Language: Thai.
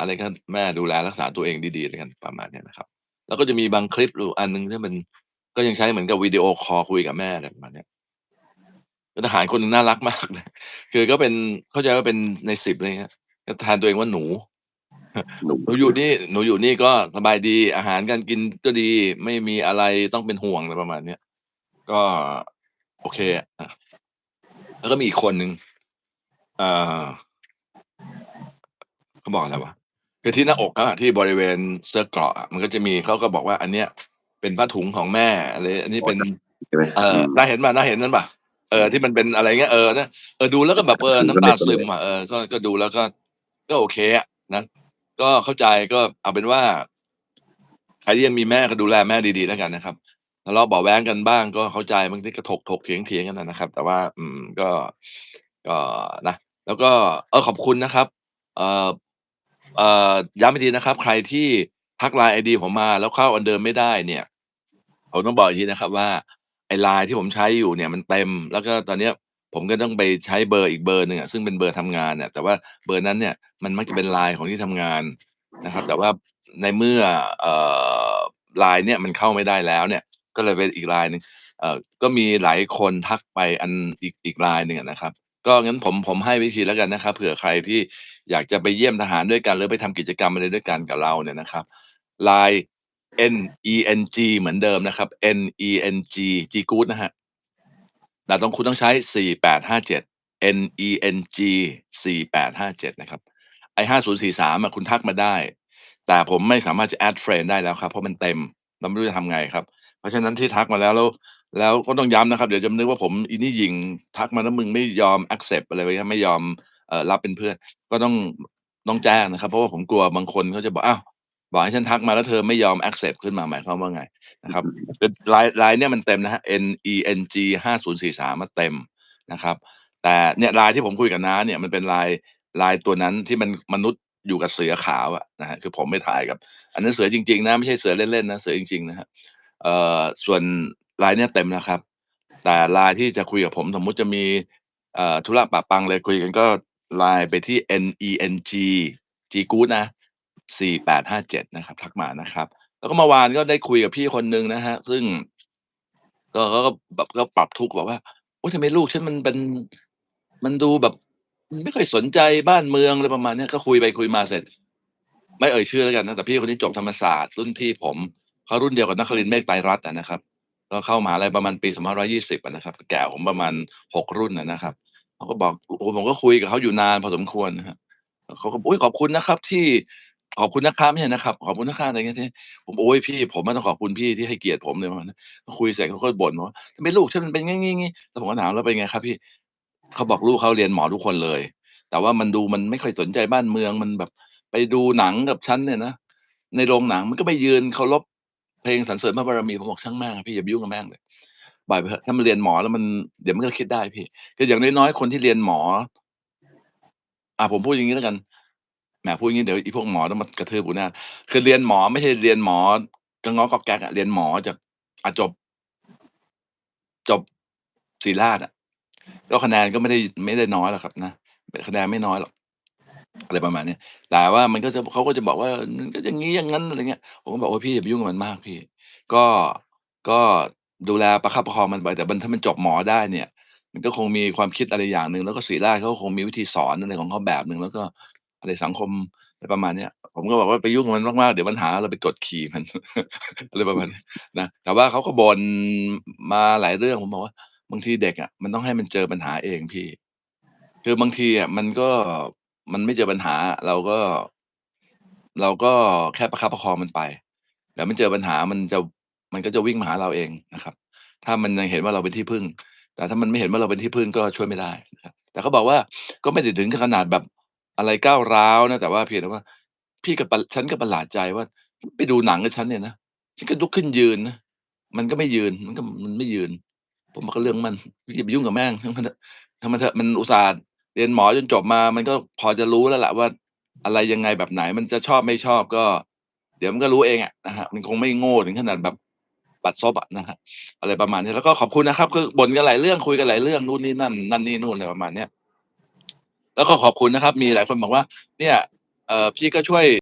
อะไรก็แม่ดูแลรักษาตัวเองดีๆแล้วกันประมาณเนี้ยนะครับ แล้วก็จะมีบางคลิปอยู่อันหนึ่งที่มันก็ยังใช้เหมือนกับวิดีโอคอลคุยกับแม่อะไรประมาณเนี้ยเป็นทหารคนหนึ่งน่ารักมากเลยคือก็เป็นเข้าใจว่าเป็นใน10อะไรเงี้ยก็แทนตัวเองว่าหนูหนูหนูอยู่นี่หนูอยู่นี่ก็สบายดีอาหารการกินก็ดีไม่มีอะไรต้องเป็นห่วงอะไรประมาณเนี้ยก็โอเคอะอาแล้วก็มีอีกคนหนึ่งเอ่อเขาบอกอะไรวะ คือที่หน้าอกอะที่บริเวณเสื้อเกราะอะมันก็จะมีเขาก็บอกว่า อันเนี้ยเป็นผ้าถุงของแม่อะไรอันนี้เป็น ใช่ไหม?เอ่อือมน้าเห็นเปล่าน้าเห็นนั่นเปล่า?เออที่มันเป็นอะไรเงี้ยเออนะเออดูแล้วก็แบบเออน้ำตาซึมอะเออก็ก็ดูแล้วก็ก็โอเคอะนะก็เข้าใจก็เอาเป็นว่าใครที่ยังมีแม่ก็ดูแลแม่ดีๆแล้วกันนะครับทะเลาะเบาะแว้งกันบ้างก็เข้าใจบางทีก็ถกๆเถียงๆกันอะนะครับ แต่ว่า อืมก็ก็นะแล้วก็เออขอบคุณนะครับ เอ่อเอ่อ ย้ำอีกทีนะครับ ใครที่ทัก LINE ไอดีผมมาแล้วเข้าอันเดิมไม่ได้เนี่ยผมต้องบอกอย่างงี้นะครับว่าไอ้ LINE ที่ผมใช้อยู่เนี่ยมันเต็ม แล้วก็ตอนเนี้ยผมก็ต้องไปใช้เบอร์อีกเบอร์หนึ่งอะซึ่งเป็นเบอร์ทำงานน่ะแต่ว่าเบอร์นั้นเนี่ยมันมักจะเป็น LINE ของที่ทำงานนะครับ แต่ว่าในเมื่อเอ่อ LINE เนี่ยมันเข้าไม่ได้แล้วเนี่ย ก็เลยเป็นอีก LINE หนึ่งเอ่อก็มีหลายคนทักไปอันอีกอีก LINE หนึ่งนะครับ ก็งั้นผม ผมให้วิธีแล้วกันนะครับ เผื่อใครที่อยากจะไปเยี่ยมทหารด้วยกัน หรือไปทำกิจกรรมอะไรด้วยกันกับเราเนี่ยนะครับ LINE NENG เหมือนเดิมนะครับ NENG G Good นะครับแต่ต้องคุณต้องใช้ 4857 NENG 4857 นะครับ ไอ้5043อะคุณทักมาได้ แต่ผมไม่สามารถจะ add friend ได้แล้วครับ เพราะมันเต็ม เราไม่รู้จะทำไงครับ เพราะฉะนั้นที่ทักมาแล้วแล้ว แล้วก็ต้องย้ำนะครับ เดี๋ยวจะนึกว่าผมอีนี่ยิงทักมาแล้วมึงไม่ยอม accept อะไรแบบเนี้ไม่ยอมอรับเป็นเพื่อน ก็ต้องต้องแจ้งนะครับ เพราะว่าผมกลัวบางคนเขาจะบอกอ้าวบอกให้ฉันทักมาแล้วเธอไม่ยอม accept ขึ้นมาหมายความว่าไงนะครับคือ LINE LINE เนี่ยมันเต็มนะครับ NENG 5043มันเต็มนะครับ แต่เนี่ย LINE ที่ผมคุยกับน้าเนี่ยมันเป็น LINE LINE ตัวนั้นที่มันมนุษย์อยู่กับเสือขาวอะนะคือผมไปถ่ายกับ อันนั้นเสือจริงๆนะไม่ใช่เสือเล่นๆนะเสือจริงๆนะครับเอ่อส่วน LINE เนี่ยเต็มนะครับ แต่ LINE ที่จะคุยกับผมสมมุติจะมีธุระปะปังอะไรคุยกันก็ LINE ไปที่ NENG G Good นะ4857นะครับ ทักมานะครับ แล้วก็เมื่อวานก็ได้คุยกับพี่คนหนึ่งนะครับซึ่ง ก็ก็แบบก็ปรับทุกข์บอกว่า"โอ๊ยทำไมลูกฉันมันเป็นมันดูแบบ ไม่ค่อยสนใจบ้านเมือง"อะไรประมาณนี้ก็คุยไปคุยมาเสร็จ ไม่เอ่ยชื่อแล้วกันนะแต่พี่คนนี้จบธรรมศาสตร์รุ่นพี่ผมเขารุ่นเดียวกับนักครินเมฆไตรรัตน์นะครับ ก็เข้ามหาลัยประมาณปี2520อะนะครับ แก่ผมประมาณ6รุ่นนะครับเขาก็บอกโอ้ผมก็คุยกับเขาอยู่นานพอสมควรนะครับเขาก็"อุ๊ยขอบคุณนะครับ ที่ขอบคุณนะครับไม่ใช่นะครับ ขอบคุณนะครับ"อะไรเงี้ยที่ผม"โอ๊ยพี่ ผมอะต้องขอบคุณพี่ที่ให้เกียรติผม"อะไรประมาณนี้คุยเสร็จเขาก็บ่นบอกว่า"ทำไมลูกฉันมันเป็นงี้ๆๆ"แล้วผมก็ถาม"แล้วเป็นไงครับ พี่?"เขาบอกลูกเขาเรียนหมอทุกคนเลย แต่ว่ามันดูมันไม่ค่อยสนใจบ้านเมืองมันแบบ ไปดูหนังกับฉันเนี่ยนะในโรงหนังมันก็ไปยืนเคารพ เพลงสรรเสริญพระบารมีผมบอก"ช่างแม่งอะพี่อย่าไปยุ่งกับแม่งเลยปล่อยถอะถ้ามันเรียนหมอแล้วมันเดี๋ยวมันก็คิดได้พี่"คืออย่างน้อยๆคนที่เรียนหมอ อ่าผมพูดอย่างงี้แล้วกันแหมพูดอย่างงี้เดี๋ยวอีพวกหมอต้องมากระเทืบกูแน่คือเรียนหมอไม่ใช่เรียนหมอก๊อกง้อกกอกแก๊กอะเรียนหมอจากอาจบ จบศิริราชอะก็คะแนนก็ไม่ได้ไม่ได้น้อยหรอกครับ นะคะแนนไม่น้อยหรอก อะไรประมาณเนี้ย แต่ว่ามันก็จะ เขาก็จะบอกว่า"มันก็อย่างงี้ อย่างงั้น"อะไรเงี้ย ผมก็บอกว่า"พี่อย่าไปยุ่งกับมันมากพี่ ก็ ก็ดูแลประคับประคองมันไป แต่มัน ถ้ามันจบหมอได้เนี่ย มันก็คงมีความคิดอะไรอย่างหนึ่ง แล้วก็ศิริราชเขาก็คงมีวิธีสอนอะไรของเขาแบบหนึ่ง แล้วก็อะไรสังคม"อะไรประมาณเนี้ย ผมก็บอกว่า"ไปยุ่งกับมันมาก ๆ เดี๋ยวมันหาว่าเราไปกดขี่มัน"อะไรประมาณนี้นะ แต่ว่าเขาก็บ่นมาหลายเรื่อง ผมบอกว่า"บางทีเด็กอะ มันต้องให้มันเจอปัญหาเองพี่"คือบางทีอะมันก็ มันไม่เจอปัญหา เราก็ เราก็แค่ประคับประคองมันไปเดี๋ยวมันเจอปัญหามันจะ มันก็จะวิ่งมาหาเราเองนะครับ ถ้ามันยังเห็นว่าเราเป็นที่พึ่ง แต่ถ้ามันไม่เห็นว่าเราเป็นที่พึ่งก็ช่วยไม่ได้นะครับ แต่เขาบอกว่า"ก็ไม่ได้ถึงขนาดแบบอะไรก้าวร้าวนะ แต่ว่าเพียงแต่ว่า พี่ก็ประฉันก็ประหลาดใจว่า ไปดูหนังกับฉันเนี่ยนะฉันก็ลุกขึ้นยืนนะมันก็ไม่ยืน มันก็มันไม่ยืน"ผมก็เรื่องมันพี่อย่าไปยุ่งกับแม่งช่างมันเถอะช่างมันเถอะมันอุตส่าห์ เรียนหมอจนจบมามันก็พอจะรู้แล้วแหละว่า อะไรยังไงแบบไหนมันจะชอบไม่ชอบก็ เดี๋ยวมันก็รู้เองอะนะฮะมันคงไม่โง่ถึงขนาดแบบปัดซบอะนะฮะ"อะไรประมาณนี้แล้วก็ขอบคุณนะครับคือบ่นกันหลายเรื่องคุยกันหลายเรื่องนู่นนี่นั่นนั่นนี่นู่นอะไรประมาณเนี้ยแล้วก็ขอบคุณนะครับ มีหลายคนบอกว่า"เนี่ยเเอ่อพี่ก็ช่วย